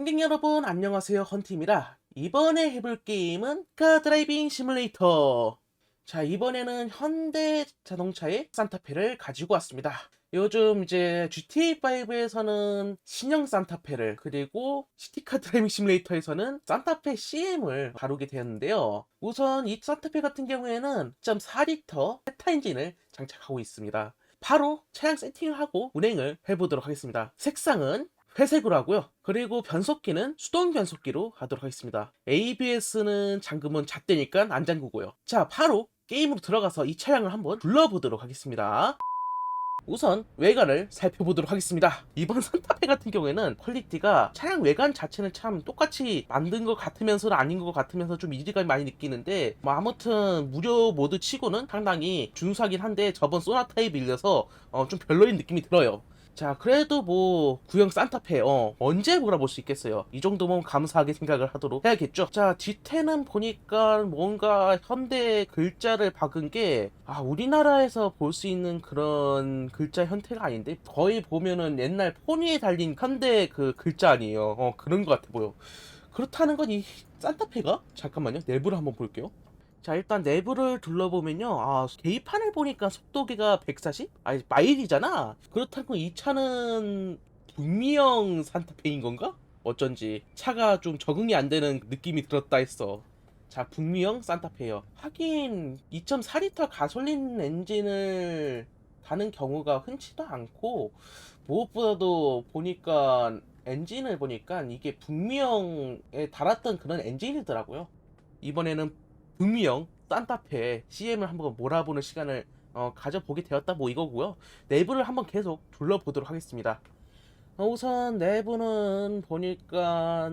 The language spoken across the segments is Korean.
승객 여러분 안녕하세요 헌팀이라 이번에 해볼 게임은 카드라이빙 시뮬레이터. 자 이번에는 현대 자동차의 산타페를 가지고 왔습니다. 요즘 이제 GTA5에서는 신형 산타페를 그리고 시티카 드라이빙 시뮬레이터에서는 산타페 CM을 다루게 되었는데요. 우선 이 산타페 같은 경우에는 1.4리터 페타 엔진을 장착하고 있습니다. 바로 차량 세팅을 하고 운행을 해보도록 하겠습니다. 색상은 회색으로 하고요. 그리고 변속기는 수동 변속기로 하도록 하겠습니다. ABS는 잠금은 잣대니까 안 잠그고요. 자, 바로 게임으로 들어가서 이 차량을 한번 둘러보도록 하겠습니다. 우선 외관을 살펴보도록 하겠습니다. 이번 산타페 같은 경우에는 퀄리티가 차량 외관 자체는 참 똑같이 만든 것 같으면서는 아닌 것 같으면서 좀 이질감이 많이 느끼는데 뭐 아무튼 무료 모드 치고는 상당히 준수하긴 한데 저번 소나타에 빌려서 어, 좀 별로인 느낌이 들어요. 자, 그래도 뭐 구형 산타페 어, 언제 몰아볼 수 있겠어요. 이 정도면 감사하게 생각을 하도록 해야겠죠. 자, 뒤태는 보니까 뭔가 현대 글자를 박은 게 아, 우리나라에서 볼 수 있는 그런 글자 형태가 아닌데 거의 보면은 옛날 포니에 달린 현대 그 글자 아니에요. 어, 그런 것 같아 보여. 그렇다는 건 이 산타페가 잠깐만요. 내부를 한번 볼게요. 자 일단 내부를 둘러보면요. 아 계기판을 보니까 속도계가 140? 아니 마일이잖아. 그렇다고 이 차는 북미형 산타페인 건가? 어쩐지 차가 좀 적응이 안 되는 느낌이 들었다 했어. 자 북미형 산타페요 하긴 2.4리터 가솔린 엔진을 다는 경우가 흔치도 않고 무엇보다도 보니까 엔진을 보니까 이게 북미형에 달았던 그런 엔진이더라고요. 이번에는 북미형 산타페 CM을 한번 몰아보는 시간을 어, 가져보게 되었다 뭐 이거고요. 내부를 한번 계속 둘러보도록 하겠습니다. 어, 우선 내부는 보니까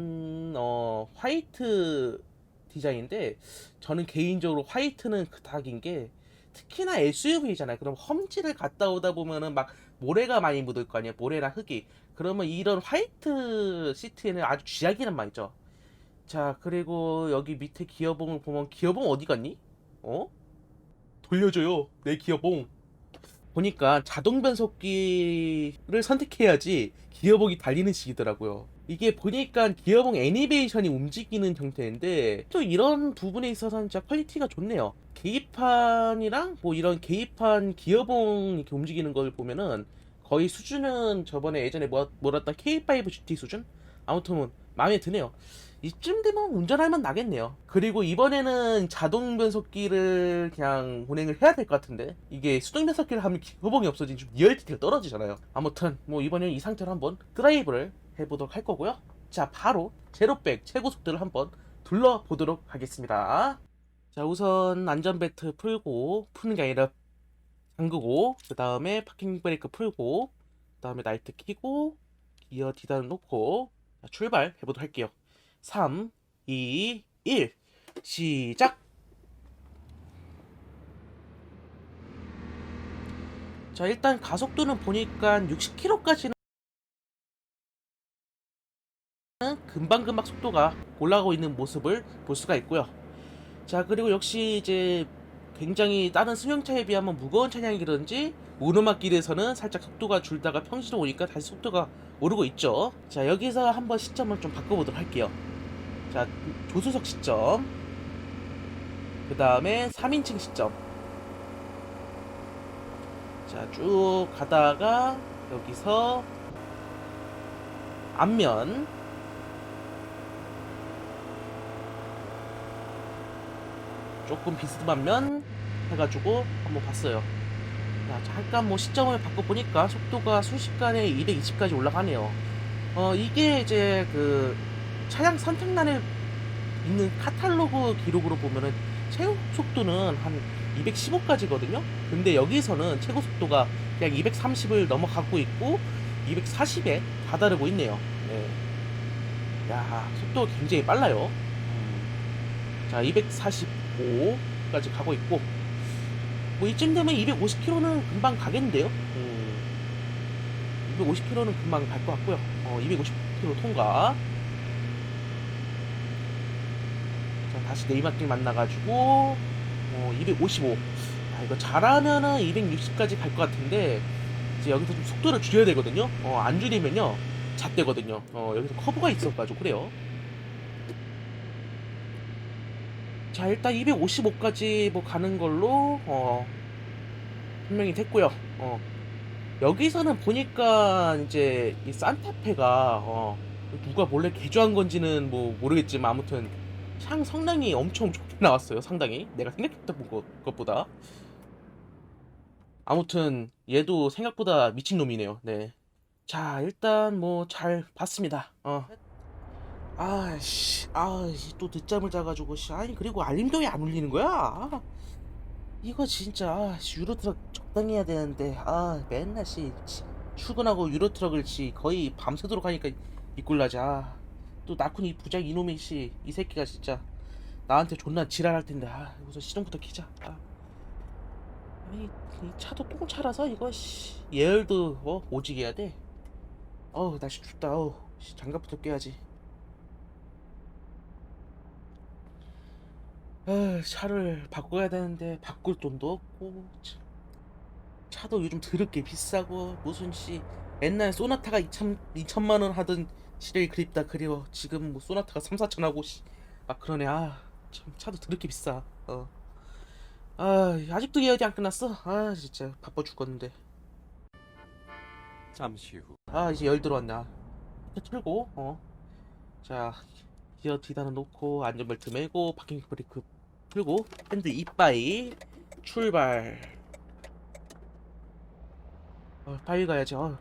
어, 화이트 디자인인데 저는 개인적으로 화이트는 그닥인 게 특히나 SUV잖아요. 그럼 험지를 갔다 오다 보면은 막 모래가 많이 묻을 거 아니에요. 모래나 흙이. 그러면 이런 화이트 시트에는 아주 쥐약이란 말이죠. 자, 그리고 여기 밑에 기어봉을 보면 기어봉 어디 갔니? 어? 돌려줘요. 내 기어봉. 보니까 자동 변속기를 선택해야지 기어봉이 달리는 식이더라고요. 이게 보니까 기어봉 애니메이션이 움직이는 형태인데 또 이런 부분에 있어서는 진짜 퀄리티가 좋네요. 계기판이랑 뭐 이런 계기판 기어봉 이렇게 움직이는 걸 보면은 거의 수준은 저번에 예전에 모- 몰았던 K5 GT 수준? 아무튼 마음에 드네요. 이쯤 되면 운전하면 나겠네요. 그리고 이번에는 자동 변속기를 그냥 운행을 해야 될 것 같은데 이게 수동 변속기를 하면 기어봉이 없어지니 좀 리얼티가 떨어지잖아요. 아무튼 뭐 이번에는 이 상태로 한번 드라이브를 해보도록 할 거고요. 자 바로 제로백 최고 속도를 한번 둘러보도록 하겠습니다. 자 우선 안전벨트 풀고 푸는 게 아니라 잠그고 그 다음에 파킹 브레이크 풀고 그 다음에 라이트 켜고 기어 디단 놓고 자, 출발해 보도록 할게요. 3, 2, 1 시작! 자 일단 가속도는 보니까 60km까지는 금방금방 속도가 올라가고 있는 모습을 볼 수가 있고요. 자 그리고 역시 이제 굉장히 다른 승용차에 비하면 무거운 차량이라든지 오르막길에서는 살짝 속도가 줄다가 평지로 오니까 다시 속도가 오르고 있죠. 자 여기서 한번 시점을 좀 바꿔보도록 할게요. 자 조수석 시점 그 다음에 3인칭 시점 자 쭉 가다가 여기서 앞면 조금 비스듬한 면 해가지고 한번 봤어요. 야, 잠깐 뭐 시점을 바꿔보니까 속도가 순식간에 220까지 올라가네요. 어, 이게 이제 그 차량 선택란에 있는 카탈로그 기록으로 보면은 최고 속도는 한 215까지거든요. 근데 여기서는 최고 속도가 그냥 230을 넘어가고 있고 240에 다다르고 있네요. 네. 야, 속도가 굉장히 빨라요. 음. 자, 245까지 가고 있고 뭐 이쯤 되면 250km는 금방 가겠는데요. 음. 250km는 금방 갈 것 같고요. 어, 250km 통과. 자, 다시 내리막길 만나가지고 어, 255. 아, 이거 잘하면은 260까지 갈 것 같은데 이제 여기서 좀 속도를 줄여야 되거든요. 어, 안 줄이면요 잣대거든요. 어, 여기서 커브가 있어가지고 그래요. 자 일단 255까지 뭐 가는 걸로 어, 분명히 됐고요. 어, 여기서는 보니까 이제 이 산타페가 어, 누가 몰래 개조한 건지는 뭐 모르겠지만 아무튼 향 성능이 엄청 좋게 나왔어요. 상당히 내가 생각했던 것- 것보다. 아무튼 얘도 생각보다 미친 놈이네요. 네. 자 일단 뭐 잘 봤습니다. 어. 아씨, 아또 늦잠을 자가지고 씨, 아니 그리고 알림도 왜안 울리는 거야? 아, 이거 진짜 아, 씨, 유로트럭 적당히 해야 되는데 아 맨날 씨 치- 출근하고 유로트럭을 씨 거의 밤새도록 하니까 이꼴나자. 아, 또 나쿤 이 부장 이놈의 씨, 이 새끼가 진짜 나한테 존나 지랄할 텐데 아 여기서 시동부터 켜자. 아. 아니 이 차도 똥차라서 이거 씨 예열도 어 오지게 해야 돼. 어우 날씨 춥다. 어우 씨, 장갑부터 껴야지. 아, 차를 바꿔야 되는데 바꿀 돈도 없고 참. 차도 요즘 더럽게 비싸고 무슨 씨 옛날 소나타가 2천 2천만 원 하던 시절이 그립다 그리워. 지금 뭐 소나타가 3, 4천 하고 씨. 아 그러네. 아참 차도 더럽게 비싸. 어. 아 아직도 예약이 안 끝났어? 아 진짜 바빠 죽겠는데. 잠시 후. 아 이제 열 들어왔나? 이렇게 틀고 어자 기어 뒤단을 놓고 안전벨트 매고 파킹 브레이크 풀고 핸드 이빠이 출발. 어, 빨리 가야지 어.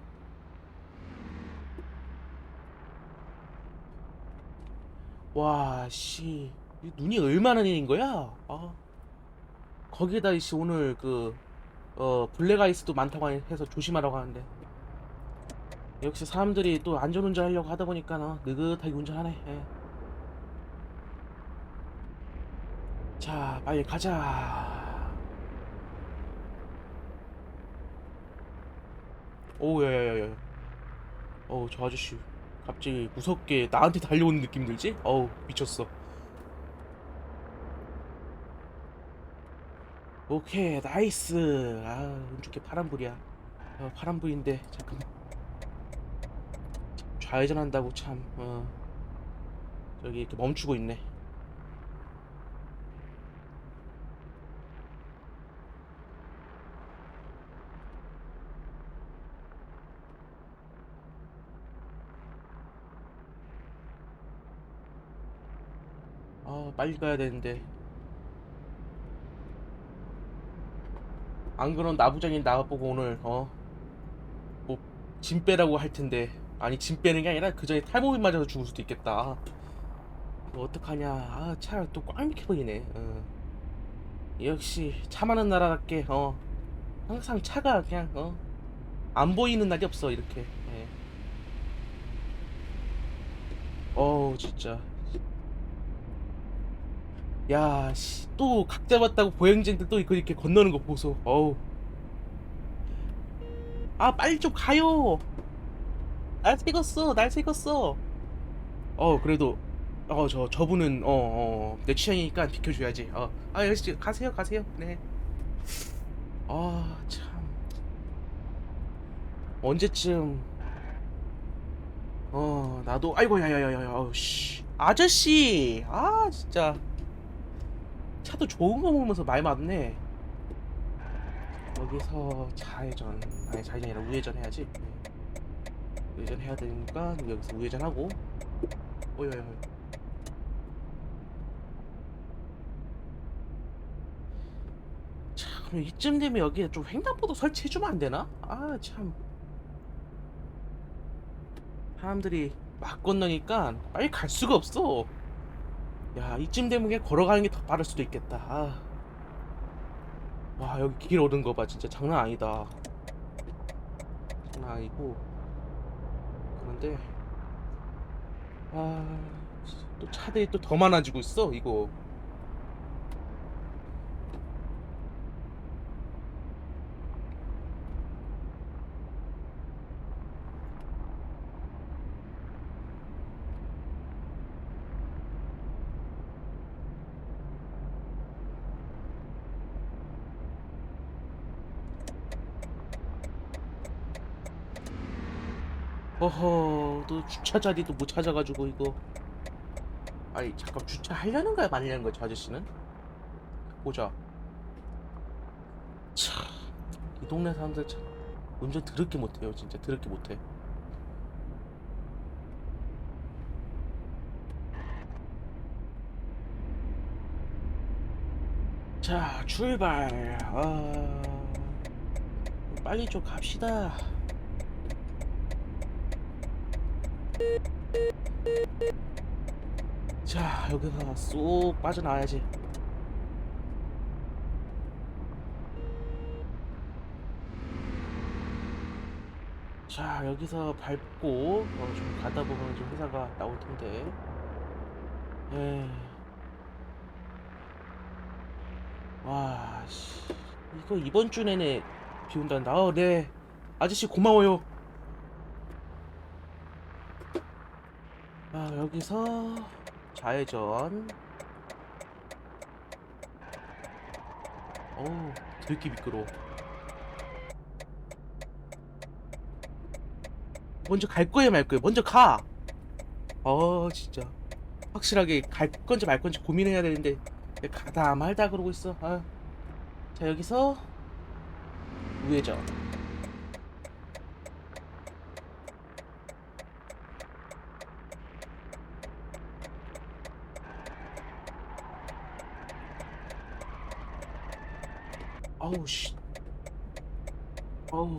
와 씨 눈이 얼마나 내린 거야 아 거기에다 이씨 오늘 그 어 블랙 아이스도 많다고 해서 조심하라고 하는데 역시 사람들이 또 안전 운전 하려고 하다 보니까 어, 느긋하게 운전하네. 예. 자, 빨리 가자. 오, 야야야야. 어우, 저 아저씨 갑자기 무섭게 나한테 달려오는 느낌 들지? 어우, 미쳤어. 오케이, 나이스. 아, 운 좋게 파란불이야. 어, 파란불인데 잠깐만. 좌회전 한다고 참 어. 저기 이렇게 멈추고 있네. 아 빨리 가야 되는데 안 그런 나부장이 나보고 오늘 어 뭐 짐 빼라고 할 텐데 아니 짐 빼는 게 아니라 그 전에 탈모인 맞아서 죽을 수도 있겠다. 뭐 어떡하냐. 아, 차가 또꽉 막혀 보이네. 어. 역시 차 많은 나라답게 어 항상 차가 그냥 어 안 보이는 날이 없어 이렇게. 예. 어우 진짜. 야, 씨, 또 각 잡았다고 보행자들 또 이렇게 건너는 거 보소. 어우. 아, 빨리 좀 가요. 날 새겼어, 날 새겼어. 어, 그래도 어, 저 저분은 어, 어, 내 취향이니까 비켜줘야지. 어, 아, 역시 가세요, 가세요. 네. 아, 참. 언제쯤 어, 나도 아이고 야야야야, 어우 씨. 아저씨. 아, 진짜. 차도 좋은 거 먹으면서 말 많네. 여기서 좌회전, 아니 좌회전이 아니라 우회전 해야지. 네. 우회전 해야 되니까 여기서 우회전 하고. 오야야. 참, 그럼 이쯤 되면 여기에 좀 횡단보도 설치해주면 안 되나? 아, 참. 사람들이 막 건너니까 빨리 갈 수가 없어. 야, 이쯤 되면 그냥 걸어가는 게 더 빠를 수도 있겠다. 아. 와, 여기 길 오는 거 봐. 진짜 장난 아니다. 장난 아니고. 그런데, 아, 또 차들이 또 더 많아지고 있어, 이거. 어허 또 주차 자리도 못 찾아가지고 이거. 아니 잠깐 주차 하려는 거야 말려는 거야 저 아저씨는? 보자. 참이 동네 사람들 참 운전 더럽게 못해요 진짜. 더럽게 못해. 자 출발. 아 빨리 좀 갑시다 자 여기서 쏙 빠져나와야지. 자 여기서 밟고 어, 좀 가다 보면 좀 회사가 나올 텐데. 에이. 와 씨. 이거 이번 주 내내 비 온단다 어, 네. 아저씨 고마워요 아 여기서 좌회전. 어우 들기 미끄러워. 먼저 갈 거예요 말 거예요? 먼저 가! 어 진짜. 확실하게 갈 건지 말 건지 고민해야 되는데 가다 말다 그러고 있어. 아. 자 여기서 우회전 아우 씨 아우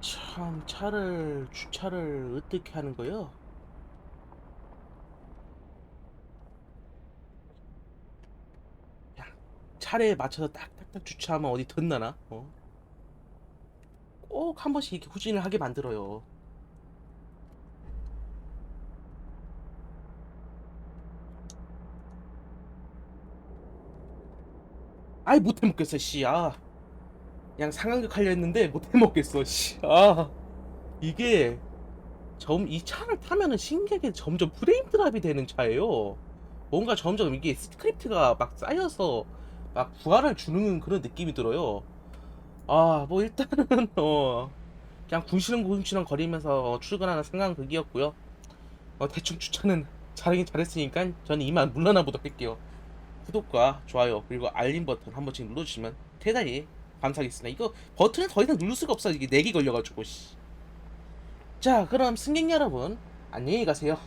참 차를 주차를 어떻게 하는 거요? 야, 차례에 맞춰서 딱딱딱 주차하면 어디 덧나나? 어? 꼭 한 번씩 이렇게 후진을 하게 만들어요. 아이 못해 먹겠어 씨. 아. 그냥 상황극 하려 했는데 못해 먹겠어 씨. 아. 이게 점 이 차를 타면은 신기하게 점점 프레임 드랍이 되는 차예요. 뭔가 점점 이게 스크립트가 막 쌓여서 막 부하를 주는 그런 느낌이 들어요. 아, 뭐 일단은 어 그냥 궁시렁궁시렁 거리면서 출근하는 상황극이었고요. 어, 대충 추천은 잘하긴 잘했으니까 저는 이만 물러나 보도록 할게요. 구독과 좋아요 그리고 알림 버튼 한 번씩 눌러주시면 대단히 감사하겠습니다. 이거 버튼을 더 이상 누를 수가 없어 이게 렉이 걸려가지고 씨. 자 그럼 승객 여러분 안녕히 가세요.